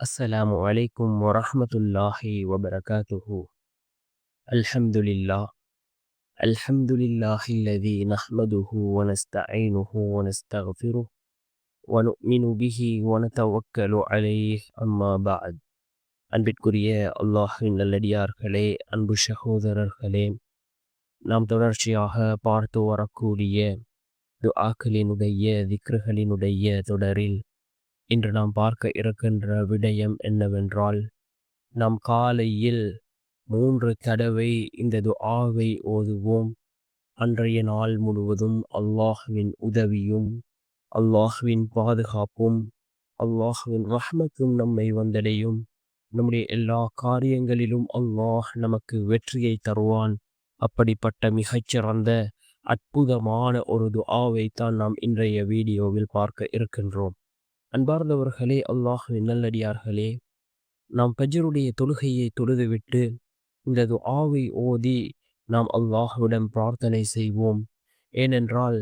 السلام عليكم ورحمة الله وبركاته الحمد لله الحمد لله الذي نحمده ونستعينه ونستغفره ونؤمن به ونتوكل عليه أما بعد அன்பிற்குரிய அல்லாஹின் நல்லடியார்களே அன்பு சகோதரர்களே நாம் தொடர்ச்சியாக பார்த்து வரக்கூடிய துஆக்களினுடைய திக்ருகளினுடைய தொடரில் இன்று நாம் பார்க்க இருக்கின்ற விடயம் என்னவென்றால் நாம் காலையில் மூன்று தடவை இந்த துஆவை ஓதுவோம். அன்றைய நாள் முழுவதும் அல்லாஹ்வின் உதவியும் அல்லாஹ்வின் பாதுகாப்பும் அல்லாஹ்வின் ரஹ்மத்தும் நம்மை வந்தடையும். நம்முடைய எல்லா காரியங்களிலும் அல்லாஹ் நமக்கு வெற்றியை தருவான். அப்படிப்பட்ட மிகச்சிறந்த அற்புதமான ஒரு துஆவை தான் நாம் இன்றைய வீடியோவில் பார்க்க இருக்கின்றோம். அன்பார்ந்தவர்களே அல்லாஹுவின் நல்லடியார்களே நாம் பஜருடைய தொழுகையை தொழுதுவிட்டு இந்த ஆவை ஓதி நாம் அல்லாஹுவிடம் பிரார்த்தனை செய்வோம். ஏனென்றால்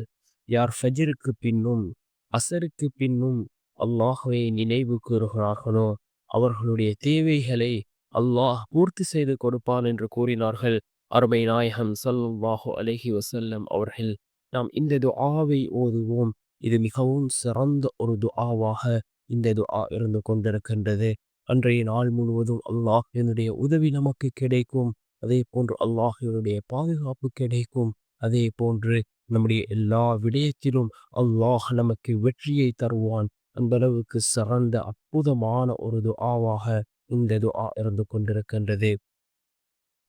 யார் ஃபஜருக்கு பின்னும் அசருக்கு பின்னும் அல்லாஹுவை நினைவு கூறுகிறார்களோ அவர்களுடைய தேவைகளை அல்லாஹ் பூர்த்தி செய்து கொடுப்பான் என்று கூறினார்கள் அருமை நாயகம் சல்லாஹு அலஹி வசல்லம் அவர்கள். நாம் இந்த ஆவை ஓதுவோம். இது மிகவும் சிறந்த ஒரு துஆவாக இந்த துஆ இருந்து கொண்டிருக்கின்றது. அன்றைய நாள் முழுவதும் அல்லாஹ் என்னுடைய உதவி நமக்கு கிடைக்கும். அதே போன்று அல்லாஹினுடைய பாதுகாப்பு கிடைக்கும். அதே போன்று நம்முடைய எல்லா விடயத்திலும் அல்லாஹ் நமக்கு வெற்றியை தருவான். அந்தளவுக்கு சிறந்த அற்புதமான ஒரு துஆவாக இந்த துஆ இருந்து கொண்டிருக்கின்றது.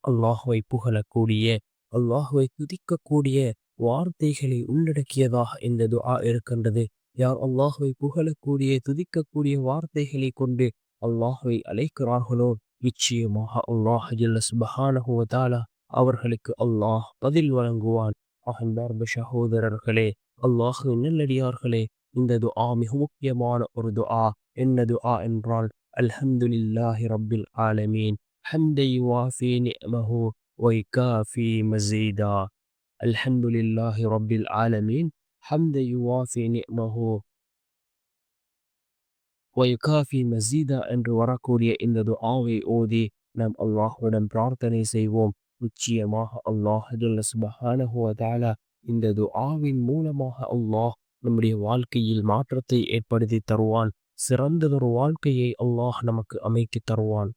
அல்லாஹுவை புகழக்கூடிய அல்லாஹுவை துதிக்கக்கூடிய வார்த்தைகளை உள்ளடக்கியதாக இந்த துஆ இருக்கின்றது யார் அல்லாஹுவை புகழக்கூடிய துதிக்கக்கூடிய வார்த்தைகளை கொண்டு அல்லாஹுவை அழைக்கிறார்களோ நிச்சயமாக அல்லாஹ் சுபஹானகுவதாலா அவர்களுக்கு அல்லாஹ் பதில் வழங்குவான் அகன்பார்ந்த சகோதரர்களே அல்லாஹு நல்லடியார்களே இந்த துஆ மிக முக்கியமான ஒரு துஆ என்ன துஆ என்றால் அல்ஹம்துலில்லாஹி ரப்பில் ஆலமீன் ஹம்தை வாஃபி நிஅமஹு வைகாஃபி மசீதா الحمد لله رب العالمين حمدا يوافي نعمه ويكافي مزيدا என்று வரக்கூடிய இந்த துஆவை ஓதி நாம் அல்லாஹ்விடம் பிரார்த்தனை செய்வோம் நிச்சயமாக அல்லாஹ் சுபஹானஹு வ தஆலா இந்த துஆவின் மூலமாக அல்லாஹ் நம்முடைய வாழ்க்கையில் மாற்றத்தை ஏற்படுத்தி தருவான் சிறந்ததொரு வாழ்க்கையை அல்லாஹ் நமக்கு அமைத்து தருவான்